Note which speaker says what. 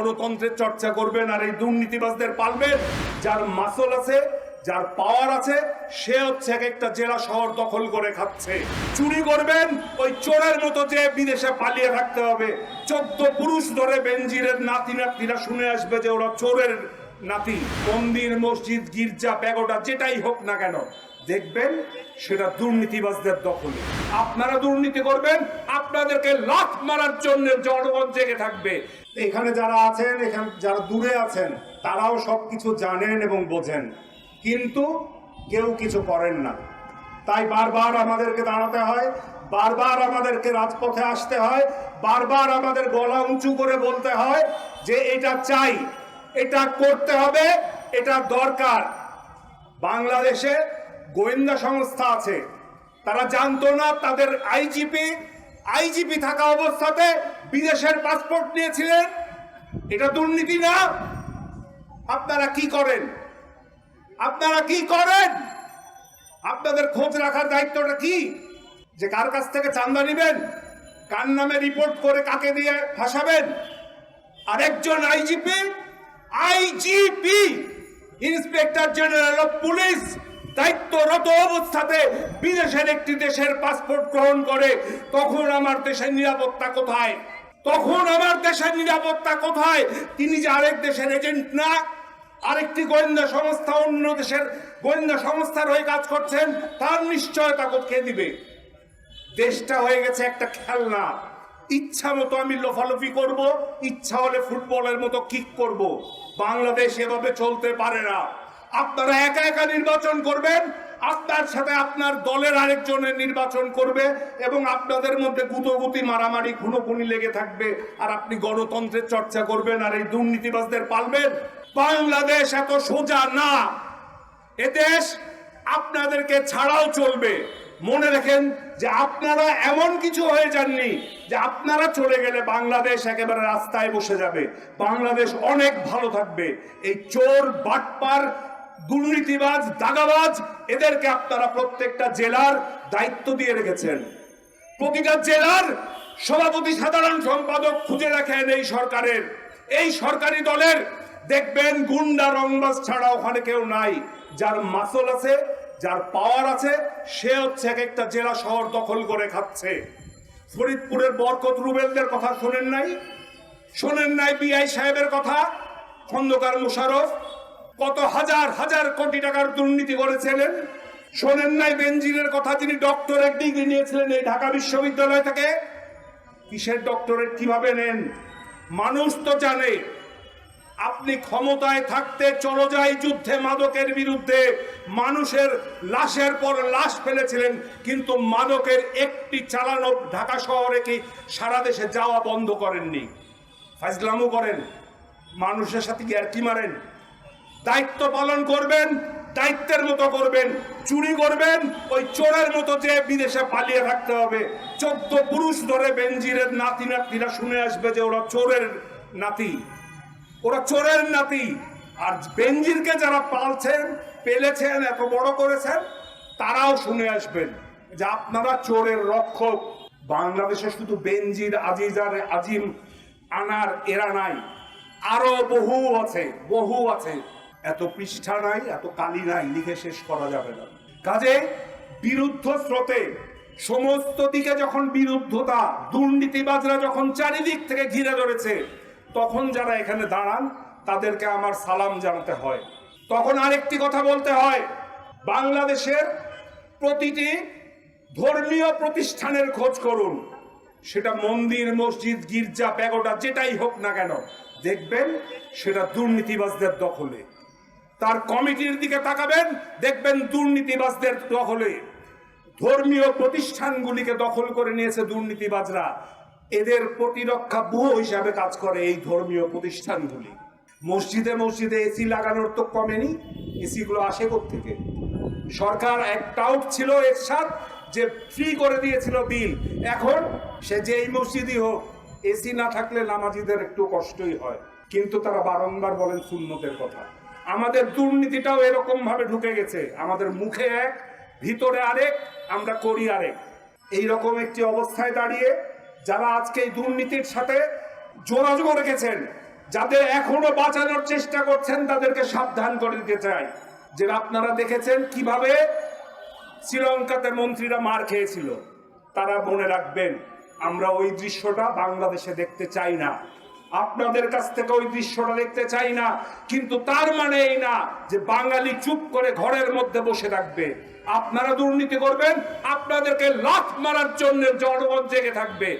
Speaker 1: গণতন্ত্রের চর্চা করবেন আর এই দুর্নীতিবাজদের পালবেন। যার মাসল আছে, যার পাওয়ার আছে, সে হচ্ছে এক একটা জেলা শহর দখল করে খাচ্ছে। চুরি করবেন, ওই চোরের মতো যে বিদেশে পালিয়ে থাকতে হবে। চোদ্দ পুরুষ ধরে বেঞ্জিরের নাতি নাতিরা শুনে আসবে যে ওরা চোরের নাতি। মন্দির, মসজিদ, গির্জা, প্যাগোডা, যেটাই হোক না কেন। দেখবেন, সেটা দুর্নীতিবাজদের দখলে। আপনারা দুর্নীতি করবেন, আপনাদেরকে লাথ মারার জন্য জনগণ জেগে থাকবে। এখানে যারা আছেন, এখানে, যারা দূরে আছেন, তারাও সব কিছু জানেন এবং বোঝেন। কিন্তু কেউ কিছু করেন না। তাই বারবার আমাদেরকে দাঁড়াতে হয়, বারবার আমাদেরকে রাজপথে আসতে হয়, বারবার আমাদের গলা উঁচু করে বলতে হয় যে এটা চাই, এটা করতে হবে, এটা দরকার। বাংলাদেশে গোয়েন্দা সংস্থা আছে, তারা জানতো না তাদের আইজিপি আইজিপি থাকা অবস্থাতে বিদেশের পাসপোর্ট নিয়েছিলেন, এটা দুর্নীতি না? আপনারা কি করেন? আপনারা কি করেন? আপনাদের খোঁজ রাখার দায়িত্বটা কি? যে কার কাছ থেকে চান্দা নেবেন? কার নামে রিপোর্ট করে কাকে দিয়ে ফাঁসাবেন? আরেকজন IGP IGP inspector general of police দায়িত্বরত অবস্থাতে বিদেশের একটি দেশের পাসপোর্ট গ্রহণ করে, তখন আমার দেশের নিরাপত্তা কোথায়? তখন আমার দেশের নিরাপত্তা কোথায়? তিনি যে আরেক দেশের এজেন্ট না, আরেকটি গোয়েন্দা সংস্থা, অন্য দেশের গোয়েন্দা সংস্থার হয়ে কাজ করছেন, তার নিশ্চয়তা কে দিবে দেশটা হয়ে গেছে একটা খেলনা। ইচ্ছা মতো আমি লোফালোফি করব, ইচ্ছা হলে ফুটবলের মতো কিক করব। বাংলাদেশ এভাবে চলতে পারে না। আপনারা একা একা নির্বাচন করবেন আপনার সাথে আপনার দলের আরেকজনের নির্বাচন করবে এবং আপনাদের মধ্যে গুতোগুতি, মারামারি, খুনোখুনি লেগে থাকবে আর আপনি গণতন্ত্রের চর্চা করবেন আর এই দুর্নীতিবাজদের পালবেন। বাংলাদেশ এত সোজা না। এদেশ আপনাদেরকে ছাড়াও চলবে। মনে রাখেন যে আপনারা এমন কিছু হয়ে যাননি যে আপনারা চলে গেলে বাংলাদেশ একেবারে রাস্তায় বসে যাবে। বাংলাদেশ অনেক ভালো থাকবে। এই চোর, বাটপার দুর্নীতিবাজ, দাগাবাজ, এদেরকে আপনারা প্রত্যেকটা জেলার দায়িত্ব দিয়ে রেখেছেন। প্রতিটা জেলার সভাপতি সাধারণ সম্পাদক খুঁজে রাখেন এই সরকারের। এই সরকারি দলের দেখবেন গুন্ডা রংবাজ ছাড়া ওখানে কেউ নাই। যার মাসল আছে, যার পাওয়ার আছে, সে হচ্ছে এক একটা জেলা শহর দখল করে খাচ্ছে। ফরিদপুরের বরকত রুবেলদের কথা শোনেন নাই? শোনেন নাই বিআই সাহেবের কথা? খন্দকার মুশারফ কত হাজার হাজার কোটি টাকার দুর্নীতি করেছিলেন? শোনেন নাই বেঞ্জিনের কথা তিনি ডক্টরেট ডিগ্রি নিয়েছিলেন এই ঢাকা বিশ্ববিদ্যালয় থেকে। কিসের ডক্টরেট কীভাবে নেন? মানুষ তো জানে, আপনি ক্ষমতায় থাকতে চলো যাই যুদ্ধে মাদকের বিরুদ্ধে। মানুষের লাশের পর লাশ ফেলেছিলেন, কিন্তু মাদকের একটি চালানো ঢাকা শহরে কি সারা দেশে যাওয়া বন্ধ করেননি? ফাইজলামও করেন। মানুষের সাথে কি আর কি মারেন? দায়িত্ব পালন করবেন, দায়িত্বের মতো করবেন, চুরি করবেন, ওই চোরের মতো যে বিদেশে পালিয়ে থাকতে হবে। চোদ্দ পুরুষ ধরে বেঞ্জিরের নাতি নাতিরা শুনে আসবে যে ওরা চোরের নাতি। ওরা চোরের নাতি। আর বেঞ্জিরকে যারা পালছেন, পেলেছেন, এত বড় করেছেন, তারাও শুনে আসবেন যে আপনারা চোরের রক্ষক। বাংলাদেশে শুধু বেঞ্জির আজিজ আর আজিম আনার এরা নাই। আরও বহু আছে বহু আছে। এত পৃষ্ঠা নাই, এত কালি নাই, লিখে শেষ করা যাবে না। কাজে বিরুদ্ধ স্রোতে সমস্ত দিকে যখন বিরুদ্ধতা, দুর্নীতিবাজরা যখন চারিদিক থেকে ঘিরে ধরেছে, তখন যারা এখানে দাঁড়ান, তাদেরকে আমার সালাম জানাতে হয়। তখন আরেকটি কথা বলতে হয়, বাংলাদেশের প্রতিটি ধর্মীয় প্রতিষ্ঠানের খোঁজ করুন। সেটা মন্দির, মসজিদ, গির্জা, প্যাগোডা, যেটাই হোক না কেন, দেখবেন সেটা দুর্নীতিবাজদের দখলে। তার কমিটির দিকে তাকাবেন, দেখবেন দুর্নীতিবাজদের দখলে। ধর্মীয় প্রতিষ্ঠানগুলিকে দখল করে নিয়েছে দুর্নীতিবাজরা। এদের প্রতিরক্ষা ব্যুহ হিসাবে কাজ করে এই ধর্মীয় প্রতিষ্ঠানগুলি। মসজিদে মসজিদে এসি লাগানোর তো কমেনি এসিগুলো আসে থেকে সরকার একটা আউট ছিল এরশাদ, যে ফ্রি করে দিয়েছিল বিল। এখন সে যেই মসজিদই হোক এসি না থাকলে নামাজিদের একটু কষ্টই হয়। কিন্তু তারা বারংবার বলেন সুন্নতের কথা। আমাদের দুর্নীতিটাও এরকম ভাবে ঢুকে গেছে। আমাদের মুখে এক, ভিতরে আরেক, আমরা করি আরেক। এই রকম একটি অবস্থায় দাঁড়িয়ে যারা আজকে এই দুর্নীতির সাথে যোগাযোগ রেখেছেন যাদের এখনও বাঁচানোর চেষ্টা করছেন, তাদেরকে সাবধান করে দিতে চাই। যে আপনারা দেখেছেন কীভাবে শ্রীলঙ্কাতে মন্ত্রীরা মার খেয়েছিল। তারা মনে রাখবেন, আমরা ওই দৃশ্যটা বাংলাদেশে দেখতে চাই না। আপনাদের কাছ থেকে ওই দৃশ্যটা দেখতে চাই না, কিন্তু তার মানে এই না যে বাঙালি চুপ করে ঘরের মধ্যে বসে থাকবে। আপনারা দুর্নীতি করবেন, আপনাদেরকে লাথ মারার জন্য জনগণ জেগে থাকবে।